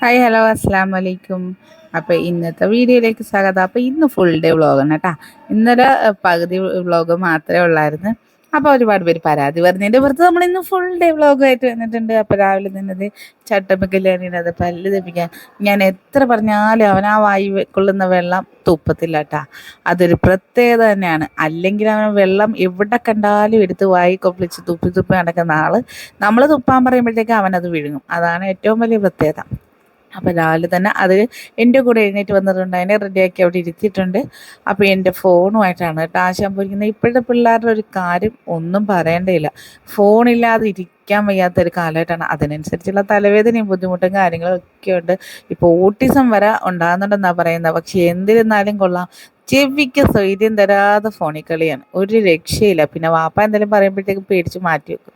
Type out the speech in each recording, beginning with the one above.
Hi hello അസ്സാം വലൈക്കും അപ്പോൾ ഇന്നത്തെ വീഡിയോയിലേക്ക് സ്വാഗതം. അപ്പോൾ ഇന്ന് ഫുൾ ഡേ വ്ളോഗാണ് കേട്ടോ ഇന്നലെ പകുതി വ്ളോഗ് മാത്രമേ ഉള്ളായിരുന്നു. അപ്പോൾ ഒരുപാട് പേര് പരാതി പറഞ്ഞതിന്റെ പുറത്ത് നമ്മൾ ഇന്ന് ഫുൾ ഡേ വ്ളോഗായിട്ട് വന്നിട്ടുണ്ട്. അപ്പോൾ രാവിലെ തന്നെ ചട്ടമ്മക്കല്യാണിനത് പല്ല് തെപ്പിക്കാൻ. ഞാൻ എത്ര പറഞ്ഞാലും അവൻ ആ വായി കൊള്ളുന്ന വെള്ളം തുപ്പത്തില്ല കേട്ടാ അതൊരു പ്രത്യേകത തന്നെയാണ്. അല്ലെങ്കിൽ അവൻ വെള്ളം എവിടെ കണ്ടാലും എടുത്ത് വായി കൊപ്പിളിച്ച് തുപ്പി തുപ്പി നടക്കുന്ന ആൾ നമ്മൾ തുപ്പാൻ പറയുമ്പോഴത്തേക്ക് അവനത് വിഴുങ്ങും. അതാണ് ഏറ്റവും വലിയ പ്രത്യേകത. അപ്പോൾ രാവിലെ തന്നെ അത് എന്റെ കൂടെ എഴുന്നേറ്റ് വന്നിട്ടുണ്ട്. അതിനെ റെഡിയാക്കി അവിടെ ഇരുത്തിയിട്ടുണ്ട്. അപ്പോൾ എന്റെ ഫോണുമായിട്ടാണ് കേട്ടോ ആശാൻ പോയിരിക്കുന്നത് ഇപ്പോഴത്തെ പിള്ളേരുടെ ഒരു കാര്യം ഒന്നും പറയേണ്ടയില്ല ഫോണില്ലാതെ ഇരിക്കാൻ വയ്യാത്ത ഒരു കാലമായിട്ടാണ് അതിനനുസരിച്ചുള്ള തലവേദനയും ബുദ്ധിമുട്ടും കാര്യങ്ങളൊക്കെ ഉണ്ട്. ഇപ്പോൾ ഓട്ടിസം വരെ ഉണ്ടാകുന്നുണ്ടെന്നാണ് പറയുന്നത്. പക്ഷേ എന്തിരുന്നാലും കൊള്ളാം. ചെവിക്ക് സ്വൈര്യം തരാതെ ഫോണിൽ കളിയാണ്. ഒരു രക്ഷയില്ല. പിന്നെ വാപ്പ എന്തെങ്കിലും പറയുമ്പോഴത്തേക്ക് പേടിച്ച് മാറ്റി വെക്കും.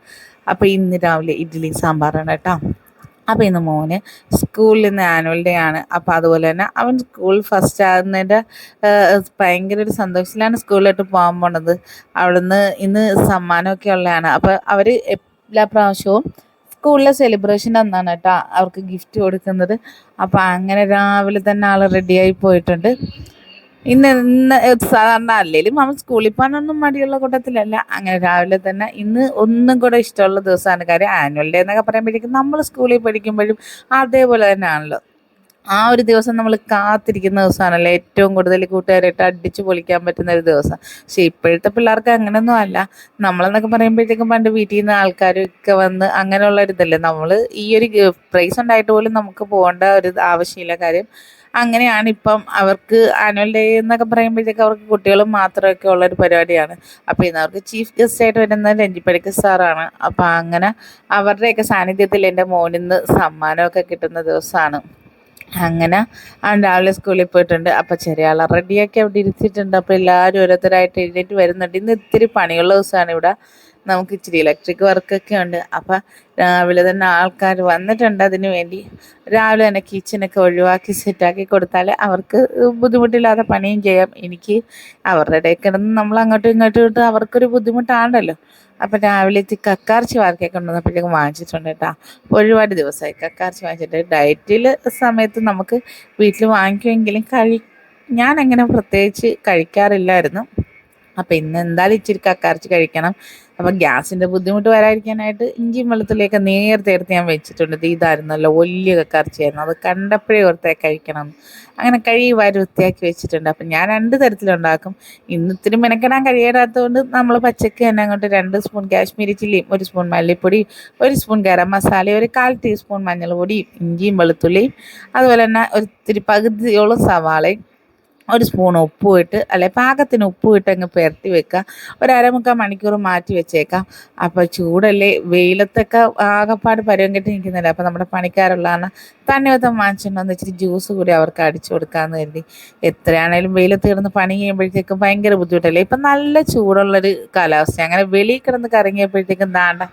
അപ്പോൾ ഇന്ന് രാവിലെ ഇഡ്ഡലി സാമ്പാറാണ് കേട്ടോ. അപ്പോൾ ഇന്ന് മോന് സ്കൂളിൽ നിന്ന് ആനുവൽ ഡേ ആണ്. അപ്പോൾ അതുപോലെ തന്നെ അവൻ സ്കൂൾ ഫസ്റ്റ് ആകുന്നതിന്റെ ഭയങ്കര ഒരു സന്തോഷത്തിലാണ് സ്കൂളിലോട്ട് പോകാൻ പോണത്. അവിടുന്ന് ഇന്ന് സമ്മാനമൊക്കെ ഉള്ളതാണ്. അപ്പോൾ അവർ എല്ലാ പ്രാവശ്യവും സ്കൂളിലെ സെലിബ്രേഷൻ എന്നാണ് കേട്ടോ. അവർക്ക് ഗിഫ്റ്റ് കൊടുക്കുന്നത്. അപ്പോൾ അങ്ങനെ രാവിലെ തന്നെ ആൾ റെഡിയായി പോയിട്ടുണ്ട്. ഇന്ന് ഇന്ന് സാധാരണ അല്ലെങ്കിലും നമ്മൾ സ്കൂളിൽ പോകാനൊന്നും മടിയുള്ള കൂട്ടത്തിലല്ല. അങ്ങനെ രാവിലെ തന്നെ ഇന്ന് ഒന്നും കൂടെ ഇഷ്ടമുള്ള ദിവസമാണ് കാര്യം ആനുവൽ ഡേ എന്നൊക്കെ പറയുമ്പോഴേക്കും നമ്മൾ സ്കൂളിൽ പഠിക്കുമ്പോഴും അതേപോലെ തന്നെയാണല്ലോ. ആ ഒരു ദിവസം നമ്മൾ കാത്തിരിക്കുന്ന ദിവസമാണല്ലോ. ഏറ്റവും കൂടുതൽ കൂട്ടുകാരായിട്ട് അടിച്ചു പൊളിക്കാൻ പറ്റുന്ന ഒരു ദിവസം. പക്ഷെ ഇപ്പോഴത്തെ പിള്ളേർക്ക് അങ്ങനെയൊന്നും അല്ല. നമ്മളെന്നൊക്കെ പറയുമ്പോഴത്തേക്കും പണ്ട് വീട്ടിൽ നിന്ന് ആൾക്കാരൊക്കെ വന്ന് അങ്ങനെയുള്ള ഒരു ഇതല്ലേ. നമ്മൾ ഈ ഒരു പ്രൈസ് ഉണ്ടായിട്ട് പോലും നമുക്ക് പോകേണ്ട ഒരു ആവശ്യമില്ല കാര്യം. അങ്ങനെയാണ് ഇപ്പം അവർക്ക് ആനുവൽ ഡേ എന്നൊക്കെ പറയുമ്പോഴത്തേക്ക് അവർക്ക് കുട്ടികളും മാത്രമൊക്കെ ഉള്ളൊരു പരിപാടിയാണ്. അപ്പോൾ ഇന്ന് അവർക്ക് ചീഫ് ഗസ്റ്റ് ആയിട്ട് വരുന്നത് രഞ്ജിപ്പടിക്ക് സാറാണ്. അപ്പോൾ അങ്ങനെ അവരുടെയൊക്കെ സാന്നിധ്യത്തിൽ എന്റെ മോനിന്ന് സമ്മാനമൊക്കെ കിട്ടുന്ന ദിവസമാണ്. അങ്ങനെ അവൻ രാവിലെ സ്കൂളിൽ പോയിട്ടുണ്ട്. അപ്പം ചെറിയ ആളെ റെഡിയാക്കി അവിടെ ഇരുത്തിയിട്ടുണ്ട് അപ്പോൾ എല്ലാവരും ഓരോരുത്തരായിട്ട് എഴുന്നേറ്റ് വരുന്നുണ്ട്. ഇന്ന് ഇത്തിരി പണിയുള്ള ദിവസമാണ് ഇവിടെ. നമുക്ക് ഇച്ചിരി ഇലക്ട്രിക് വർക്കൊക്കെ ഉണ്ട്. അപ്പം രാവിലെ തന്നെ ആൾക്കാർ വന്നിട്ടുണ്ട് അതിന് വേണ്ടി. രാവിലെ തന്നെ കിച്ചനൊക്കെ ഒഴിവാക്കി സെറ്റാക്കി കൊടുത്താൽ അവർക്ക് ബുദ്ധിമുട്ടില്ലാതെ പണിയും ചെയ്യാം. എനിക്ക് അവരുടെ ഇടയിൽ കിടന്ന് നമ്മൾ അങ്ങോട്ടും ഇങ്ങോട്ടും ഇട്ട് അവർക്കൊരു ബുദ്ധിമുട്ടാണല്ലോ. അപ്പം രാവിലെ എത്തി കക്കാർച്ചി വാർക്കൊക്കെ കൊണ്ടുവന്നപ്പോഴത്തേക്കും വാങ്ങിച്ചിട്ടുണ്ട് കേട്ടോ. ഒരുപാട് ദിവസമായി കക്കാർച്ചി വാങ്ങിച്ചിട്ട്. ഡയറ്റിൽ സമയത്ത് നമുക്ക് വീട്ടിൽ വാങ്ങിക്കുമെങ്കിലും കഴി ഞാൻ അങ്ങനെ പ്രത്യേകിച്ച് കഴിക്കാറില്ലായിരുന്നു. അപ്പം ഇന്ന് എന്തായാലും ഇച്ചിരി കക്കാർച്ചി കഴിക്കണം. അപ്പം ഗ്യാസിന്റെ ബുദ്ധിമുട്ട് വരാതിരിക്കാനായിട്ട് ഇഞ്ചിയും വെളുത്തുള്ളിയൊക്കെ നേരത്തെ എടുത്ത് ഞാൻ വെച്ചിട്ടുണ്ട്. ഇതായിരുന്നല്ലോ വലിയ കറിച്ചായിരുന്നു അത് കണ്ടപ്പോഴേ ഓർത്തെ കഴിക്കണം. അങ്ങനെ കഴുകി വാരി വൃത്തിയാക്കി വെച്ചിട്ടുണ്ട്. അപ്പം ഞാൻ രണ്ട് തരത്തിലുണ്ടാക്കും. ഇന്ന് ഇത്തിരി മെനക്കെടാൻ കഴിയാത്തതുകൊണ്ട് നമ്മൾ പച്ചക്ക് തന്നെ അങ്ങോട്ട് രണ്ട് സ്പൂൺ കാശ്മീരി ചില്ലിയും ഒരു സ്പൂൺ മല്ലിപ്പൊടി ഒരു സ്പൂൺ ഗരം മസാല ഒരു കാൽ ടീസ്പൂൺ മഞ്ഞൾപ്പൊടിയും ഇഞ്ചിയും വെളുത്തുള്ളിയും അതുപോലെ തന്നെ ഒരു ഇത്തിരി പകുതിയോളം സവാളയും ഒരു സ്പൂൺ ഉപ്പും ഇട്ട് അല്ലെ പാകത്തിന് ഉപ്പും ഇട്ട് അങ്ങ് പെരട്ടി വെക്കുക. ഒരു അരമുക്കാൽ മണിക്കൂർ മാറ്റി വെച്ചേക്കാം. അപ്പോൾ ചൂടല്ലേ വെയിലത്തൊക്കെ ആകപ്പാട് പരുവം കെട്ടി നിൽക്കുന്നില്ല അപ്പോൾ നമ്മുടെ പണിക്കാരുള്ളതാണ് തണ്ണിവത്തം വാങ്ങിച്ചിട്ടുണ്ടെന്ന് വെച്ചിട്ട് ജ്യൂസ് കൂടി അവർക്ക് അടിച്ചു കൊടുക്കാമെന്ന് കരുതി. എത്രയാണേലും വെയിലത്ത് കിടന്ന് പണി ചെയ്യുമ്പോഴത്തേക്കും ഭയങ്കര ബുദ്ധിമുട്ടല്ലേ? ഇപ്പം നല്ല ചൂടുള്ളൊരു കാലാവസ്ഥ. അങ്ങനെ വെളിയിൽ കിടന്ന് കറങ്ങിയപ്പോഴത്തേക്കും ദാണ്ട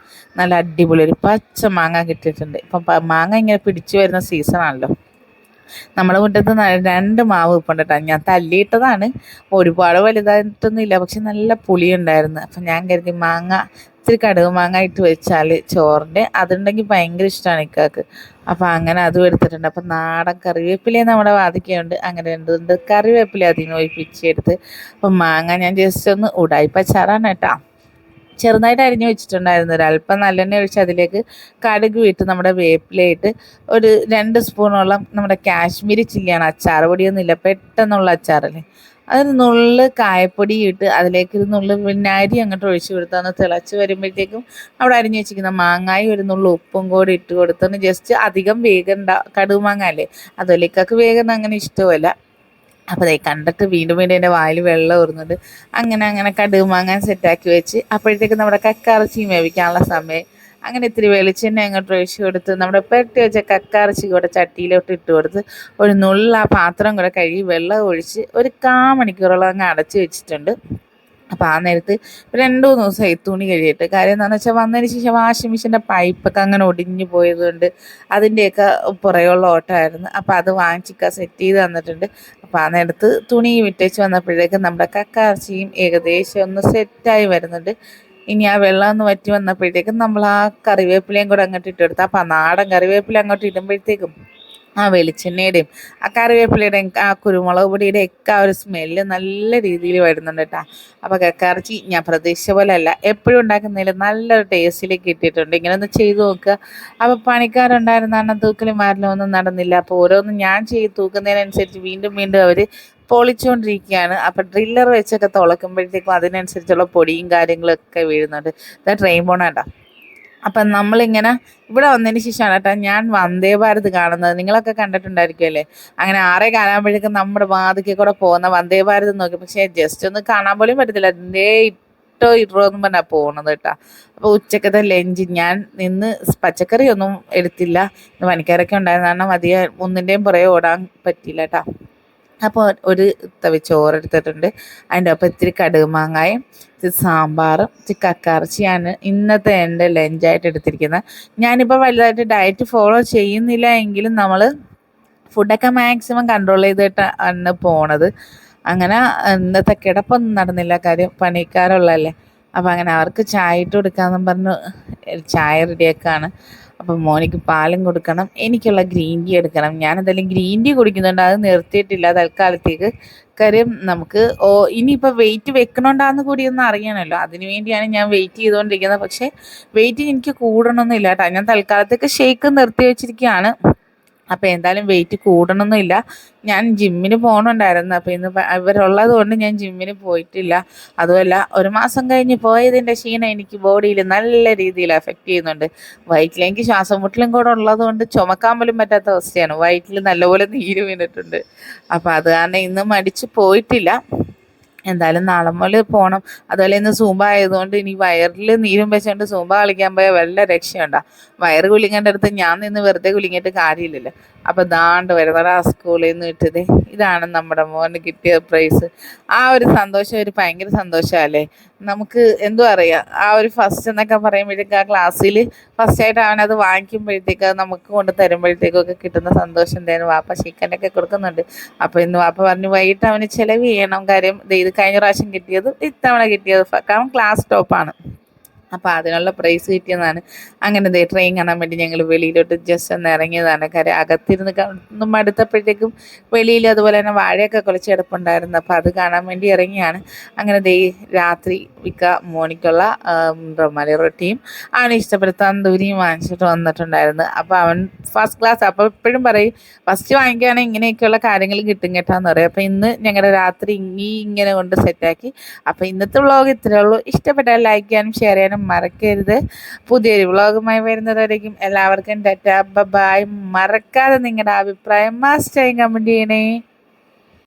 നല്ല അടിപൊളി ഒരു പച്ച മാങ്ങ കിട്ടിയിട്ടുണ്ട്. ഇപ്പം മാങ്ങ ഇങ്ങനെ പിടിച്ചു വരുന്ന സീസണാണല്ലോ നമ്മുടെ മുറ്റത്ത് രണ്ട് മാവ് ഇപ്പം കേട്ടോ ഞാൻ തല്ലിയിട്ടതാണ്. ഒരുപാട് വലുതായിട്ടൊന്നുമില്ല. പക്ഷെ നല്ല പുളി ഉണ്ടായിരുന്നു അപ്പം ഞാൻ കരുതി മാങ്ങ ഇത്തിരി കടുക് മാങ്ങ ഇട്ട് വെച്ചാൽ ചോറിന്റെ അതുണ്ടെങ്കിൽ ഭയങ്കര ഇഷ്ടമാണ് ഇക്കാക്ക്. അപ്പം അങ്ങനെ അതും എടുത്തിട്ടുണ്ട്. അപ്പം നാടൻ കറിവേപ്പിലേ നമ്മുടെ വാതിക്കുണ്ട് അങ്ങനെ ഉണ്ട് കറിവേപ്പില അതിന് ഒഴിപ്പിച്ചെടുത്ത്. അപ്പം മാങ്ങ ഞാൻ ജസ്റ്റ് ഒന്ന് ഉടായിപ്പച്ചാറാണ് കേട്ടോ ചെറുതായിട്ട് അരിഞ്ഞു വെച്ചിട്ടുണ്ടായിരുന്നു. അല്പം നല്ലെണ്ണ ഒഴിച്ച് അതിലേക്ക് കടുക് വിട്ട് നമ്മുടെ വേപ്പിലയിട്ട് ഒരു രണ്ട് സ്പൂണോളം നമ്മുടെ കാശ്മീരി ചില്ലിയാണ് അച്ചാർ പൊടിയൊന്നുമില്ല. പെട്ടെന്നുള്ള അച്ചാറല്ലേ? അതിന് നുള്ള് കായപ്പൊടി ഇട്ട് അതിലേക്ക് ഒരു നുള്ള് വിനാരി അങ്ങോട്ട് ഒഴിച്ചു കൊടുത്തൊന്ന് തിളച്ച് വരുമ്പോഴത്തേക്കും അവിടെ അരിഞ്ഞു വെച്ചിരിക്കുന്ന മാങ്ങായി ഒരു നുള്ളു ഉപ്പും കൂടി ഇട്ട് കൊടുത്തൊന്ന് ജസ്റ്റ് അധികം വേഗം ഉണ്ടാ കടുമാങ്ങ അല്ലേ? അതൊലിക്കൊക്കെ വേഗം അങ്ങനെ ഇഷ്ടമല്ല. അപ്പോൾ അതേ കണ്ടിട്ട് വീണ്ടും വീണ്ടും എന്റെ വായിൽ വെള്ളം ഊറുന്നുണ്ട്. അങ്ങനെ അങ്ങനെ കടുക് മാങ്ങാൻ സെറ്റാക്കി വെച്ച് അപ്പോഴത്തേക്ക് നമ്മുടെ കക്കാറച്ചി വേവിക്കാനുള്ള സമയം. അങ്ങനെ ഇത്തിരി വെളിച്ചെണ്ണ അങ്ങോട്ട് ഒഴിച്ച് കൊടുത്ത് നമ്മുടെ പെരട്ടി വെച്ച കക്കാറച്ചി കൂടെ ചട്ടിയിലോട്ട് ഇട്ട് കൊടുത്ത് ഒരു നുള്ള പാത്രം കൂടെ കഴുകി വെള്ളം ഒഴിച്ച് ഒരു കാ മണിക്കൂറോളം അങ്ങ് അടച്ചു വെച്ചിട്ടുണ്ട്. അപ്പോൾ ആ നേരത്ത് രണ്ട് മൂന്ന് ദിവസമായി തുണി കാര്യം എന്താണെന്ന് വെച്ചാൽ വന്നതിന് ശേഷം വാഷിംഗ് മെഷീന്റെ പൈപ്പൊക്കെ അങ്ങനെ ഒടിഞ്ഞു പോയതുകൊണ്ട് അതിന്റെയൊക്കെ പുറയുള്ള ഓട്ടമായിരുന്നു. അപ്പോൾ അത് വാങ്ങിച്ചിക്ക സെറ്റ് ചെയ്ത് തന്നിട്ടുണ്ട്. അപ്പോൾ ആ നേരത്ത് തുണി വിട്ടേച്ച് വന്നപ്പോഴേക്കും നമ്മുടെ കക്കാർച്ചിയും ഏകദേശം ഒന്ന് സെറ്റായി വരുന്നുണ്ട്. ഇനി ആ വെള്ളം ഒന്ന് വറ്റി വന്നപ്പോഴത്തേക്കും നമ്മൾ ആ കറിവേപ്പിലയും കൂടെ അങ്ങോട്ട് ഇട്ടെടുത്ത് അപ്പം നാടൻ കറിവേപ്പില അങ്ങോട്ട് ഇടുമ്പോഴത്തേക്കും ആ വെളിച്ചെണ്ണയുടെയും ആ കറിവേപ്പിലയുടെയും ആ കുരുമുളക് പൊടിയുടെ ഒക്കെ ആ ഒരു സ്മെല്ല് നല്ല രീതിയിൽ വരുന്നുണ്ട് കേട്ടോ അപ്പോൾ കക്കാർച്ചി ഞാൻ പ്രതീക്ഷിച്ച പോലെ അല്ല എപ്പോഴും ഉണ്ടാക്കുന്നതിൽ നല്ലൊരു ടേസ്റ്റിലേക്ക് കിട്ടിയിട്ടുണ്ട്. ഇങ്ങനെ ഒന്ന് ചെയ്ത് നോക്കുക അപ്പോൾ പണിക്കാരുണ്ടായിരുന്നാണ് തൂക്കലും മാരലും ഒന്നും നടന്നില്ല. അപ്പോൾ ഓരോന്നും ഞാൻ ചെയ്ത് തൂക്കുന്നതിനനുസരിച്ച് വീണ്ടും വീണ്ടും അവർ പൊളിച്ചുകൊണ്ടിരിക്കുകയാണ് അപ്പം ഡ്രില്ലർ വെച്ചൊക്കെ തുളക്കുമ്പോഴത്തേക്കും അതിനനുസരിച്ചുള്ള പൊടിയും കാര്യങ്ങളൊക്കെ വീഴുന്നുണ്ട്. ട്രെയിൻ പോണാട്ടോ അപ്പം നമ്മളിങ്ങനെ ഇവിടെ വന്നതിന് ശേഷമാണ് കേട്ടോ ഞാൻ വന്ദേ ഭാരത് കാണുന്നത്. നിങ്ങളൊക്കെ കണ്ടിട്ടുണ്ടായിരിക്കുമല്ലേ? അങ്ങനെ ആറേ കാണാകുമ്പോഴേക്കും നമ്മുടെ വാതിക്കൽ കൂടെ പോകുന്ന വന്ദേ ഭാരത് നോക്കി. പക്ഷേ ജസ്റ്റ് ഒന്ന് കാണാൻ പോലും പറ്റത്തില്ല. അതിന്റെ ഇട്ടോ ഇട്ടോ എന്നും പറഞ്ഞാൽ പോകുന്നത് കേട്ടോ. അപ്പോൾ ഉച്ചക്കത്തെ ലഞ്ച് ഞാൻ നിന്ന് പച്ചക്കറിയൊന്നും എടുത്തില്ല. പണിക്കാരൊക്കെ ഉണ്ടായിരുന്ന കാരണം അധികം ഒന്നിന്റെയും പുറകെ ഓടാൻ പറ്റിയില്ല കേട്ടോ. അപ്പോൾ ഒരു തവി ചോറെടുത്തിട്ടുണ്ട് അതിന്റെ ഒപ്പം ഇത്തിരി കടുക് മാങ്ങായും ഇത്തിരി സാമ്പാറും ഇത്തിരി കക്കറച്ചിയാണ് ഇന്നത്തെ എന്റെ ലഞ്ചായിട്ട് എടുത്തിരിക്കുന്നത്. ഞാനിപ്പോൾ വലുതായിട്ട് ഡയറ്റ് ഫോളോ ചെയ്യുന്നില്ല എങ്കിലും നമ്മൾ ഫുഡൊക്കെ മാക്സിമം കൺട്രോൾ ചെയ്തിട്ട് അന്ന് പോണത്. അങ്ങനെ ഇന്നത്തെ കിടപ്പൊന്നും നടന്നില്ല. കാര്യം പണിക്കാരുള്ളതല്ലേ അപ്പോൾ അങ്ങനെ അവർക്ക് ചായ ഇട്ട് കൊടുക്കാമെന്നും പറഞ്ഞു ചായ റെഡിയാക്കാണ് അപ്പം മോനിക്ക് പാലും കൊടുക്കണം എനിക്കുള്ള ഗ്രീൻ ടീ എടുക്കണം. ഞാൻ എന്തായാലും ഗ്രീൻ ടീ കുടിക്കുന്നുണ്ട് അത് നിർത്തിയിട്ടില്ല. തൽക്കാലത്തേക്ക് കാര്യം നമുക്ക് ഓ ഇനിയിപ്പോൾ വെയിറ്റ് വെക്കണോണ്ടാന്ന് കൂടി ഒന്ന് അറിയണമല്ലോ അതിന് വേണ്ടിയാണ് ഞാൻ വെയിറ്റ് ചെയ്തുകൊണ്ടിരിക്കുന്നത് പക്ഷേ വെയിറ്റ് എനിക്ക് കൂടണമെന്നില്ല കേട്ടോ. ഞാൻ തൽക്കാലത്തേക്ക് ഷേക്ക് നിർത്തി വെച്ചിരിക്കുകയാണ്. അപ്പോൾ എന്തായാലും വെയിറ്റ് കൂടണമെന്നില്ല ഞാൻ ജിമ്മിന് പോകണുണ്ടായിരുന്നു അപ്പോൾ ഇന്ന് ഇവരുള്ളത് കൊണ്ട് ഞാൻ ജിമ്മിന് പോയിട്ടില്ല. അതുമല്ല ഒരു മാസം കഴിഞ്ഞ് പോയതിന്റെ ക്ഷീണം എനിക്ക് ബോഡിയിൽ നല്ല രീതിയിൽ എഫക്റ്റ് ചെയ്യുന്നുണ്ട്. വയറ്റിലേക്ക് ശ്വാസം മുട്ടലും കൂടെ ഉള്ളത് കൊണ്ട് ചുമക്കാൻ പോലും പറ്റാത്ത അവസ്ഥയാണ്. വയറ്റിൽ നല്ലപോലെ നീര് വീണിട്ടുണ്ട്. അപ്പോൾ അത് കാരണം ഇന്ന് മടിച്ച് പോയിട്ടില്ല. എന്തായാലും നാളെ മുതൽ പോകണം അതുപോലെ ഇന്ന് സൂമ്പ ആയതുകൊണ്ട് ഇനി വയറിൽ നീരും വെച്ചുകൊണ്ട് സൂമ്പ കളിക്കാൻ പോയാൽ വല്ല രക്ഷയുണ്ടോ. വയറ് കുലിങ്ങേണ്ട അടുത്ത് ഞാൻ നിന്ന് വെറുതെ കുലിങ്ങിയിട്ട് കാര്യമില്ലല്ലോ. അപ്പോൾ ദാണ്ട് വരുന്നടാ സ്കൂളിൽ നിന്ന് കിട്ടിയത് ഇതാണ് നമ്മുടെ മോന് കിട്ടിയ പ്രൈസ് ആ ഒരു സന്തോഷം ഒരു ഭയങ്കര സന്തോഷമല്ലേ നമുക്ക് എന്തോ അറിയാം? ആ ഒരു ഫസ്റ്റ് എന്നൊക്കെ പറയുമ്പോഴത്തേക്ക് ആ ക്ലാസ്സിൽ ഫസ്റ്റ് ആയിട്ട് അവനത് വാങ്ങിക്കുമ്പോഴത്തേക്ക് നമുക്ക് കൊണ്ട് തരുമ്പോഴത്തേക്കും ഒക്കെ കിട്ടുന്ന സന്തോഷം എന്തായാലും വാപ്പ ചിക്കനൊക്കെ കൊടുക്കുന്നുണ്ട്. അപ്പോൾ ഇന്ന് വാപ്പ പറഞ്ഞു വൈകിട്ട് അവന് ചിലവ് ചെയ്യണം കാര്യം ഇത് കഴിഞ്ഞ പ്രാവശ്യം കിട്ടിയത് ഇത്തവണ കിട്ടിയത് കാരണം ക്ലാസ് ടോപ്പാണ് അപ്പോൾ അതിനുള്ള പ്രൈസ് കിട്ടിയതാണ് അങ്ങനെ ട്രെയിൻ കാണാൻ വേണ്ടി ഞങ്ങൾ വെളിയിലോട്ട് ജസ്റ്റ് ഒന്ന് ഇറങ്ങിയതാണ്. കാര്യം അകത്തിരുന്ന് ഒന്നും അടുത്തപ്പോഴത്തേക്കും വെളിയിൽ അതുപോലെ തന്നെ വാഴയൊക്കെ കുറച്ച് കിടപ്പുണ്ടായിരുന്നു. അപ്പോൾ അത് കാണാൻ വേണ്ടി ഇറങ്ങിയാണ്. അങ്ങനെ ദേ രാത്രി മിക്ക മോണിക്കുള്ള റൊമാലി റൊട്ടിയും അവന് ഇഷ്ടപ്പെട്ട തന്തൂരിയും വാങ്ങിച്ചിട്ട് വന്നിട്ടുണ്ടായിരുന്നു. അപ്പോൾ അവൻ ഫസ്റ്റ് ക്ലാസ് അപ്പോൾ എപ്പോഴും പറയും ഫസ്റ്റ് വാങ്ങിക്കുകയാണെങ്കിൽ ഇങ്ങനെയൊക്കെയുള്ള കാര്യങ്ങൾ കിട്ടും കേട്ടാന്ന് പറയും. അപ്പോൾ ഇന്ന് ഞങ്ങളുടെ രാത്രി ഇങ്ങനെ കൊണ്ട് സെറ്റാക്കി അപ്പോൾ ഇന്നത്തെ വ്ളോഗ് ഇത്രയേ ഉള്ളൂ. ഇഷ്ടപ്പെട്ടാൽ ലൈക്ക് ചെയ്യാനും ഷെയർ ചെയ്യാനും മറക്കരുത്. പുതിയൊരു വ്ളോഗുമായി വരുന്നതായിരിക്കും എല്ലാവർക്കും ടാറ്റ. ബൈ മറക്കാതെ നിങ്ങളുടെ അഭിപ്രായം മാസ്റ്റായി കമന്റ് ചെയ്യണേ